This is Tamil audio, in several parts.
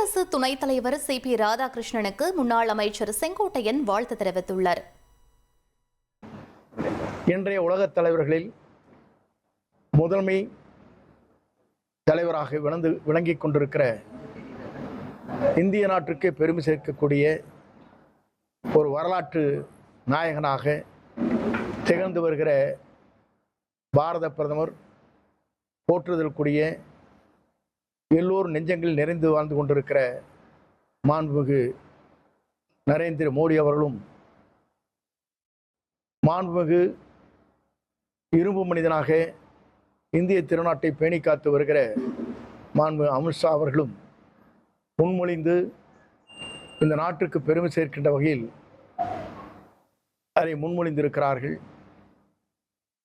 குடியரசு துணைத் தலைவர் சி. பி. ராதாகிருஷ்ணனுக்கு முன்னாள் அமைச்சர் செங்கோட்டையன் வாழ்த்து தெரிவித்துள்ளார். இன்றைய உலகத் தலைவர்களில் முதன்மை தலைவராக விளந்து விளங்கிக் கொண்டிருக்கிற இந்திய நாட்டிற்கு பெருமை சேர்க்கக்கூடிய ஒரு வரலாற்று நாயகனாக திகழ்ந்து வருகிற பாரத பிரதமர் போற்றுதலுக்குரிய எல்லோரும் நெஞ்சங்களில் நிறைந்து வாழ்ந்து கொண்டிருக்கிற மாண்புமிகு நரேந்திர மோடி அவர்களும் மாண்புமிகு இரும்பு மனிதனாக இந்திய திருநாட்டை பேணி காத்து வருகிற மாண்பு அமித்ஷா அவர்களும் முன்மொழிந்து இந்த நாட்டுக்கு பெருமை சேர்க்கின்ற வகையில் அதை முன்மொழிந்திருக்கிறார்கள்.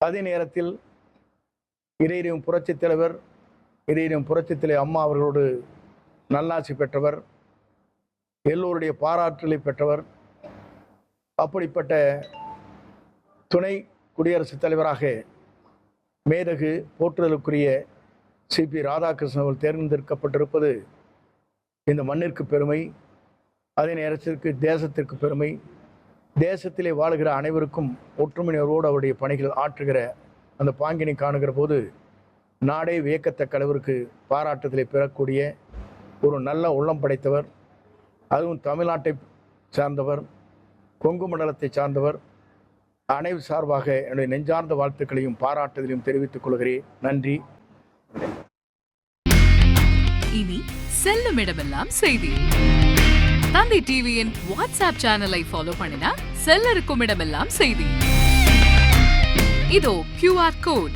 அதே நேரத்தில் இறையிலும் புரட்சித் தலைவர் இறையிலும் புரட்சித்திலே அம்மா அவர்களோடு நல்லாட்சி பெற்றவர் எல்லோருடைய பாராட்டலை பெற்றவர் அப்படிப்பட்ட துணை குடியரசுத் தலைவராக மேதகு போற்றுதலுக்குரிய சிபி ராதாகிருஷ்ணன் அவர்கள் தேர்ந்தெடுக்கப்பட்டிருப்பது இந்த மண்ணிற்கு பெருமை அதே நேரத்திற்கு தேசத்திற்கு பெருமை. தேசத்திலே வாழுகிற அனைவருக்கும் ஒற்றுமையோடு அவருடைய பணிகள் ஆற்றுகிற அந்த பாங்கினை காணுகிற போது நாடே வியக்கத்தக்க அளவிற்கு பாராட்டுதலை பெறக்கூடிய ஒரு நல்ல உள்ளம் படைத்தவர் அதுவும் தமிழ்நாட்டை சார்ந்தவர் கொங்கு மண்டலத்தை சார்ந்தவர். அனைவர் சார்பாக என்னுடைய நெஞ்சார்ந்த வாழ்த்துக்களையும் பாராட்டுதலையும் தெரிவித்துக் கொள்கிறேன். நன்றி. இனி செல்லும் இடமெல்லாம் செய்தி. தந்தி டிவியின் வாட்ஸ்அப் சேனலை ஃபாலோ பண்ணினா செல்ல இருக்கும் இடமெல்லாம் செய்தி. இதோ கியூஆர் கோட்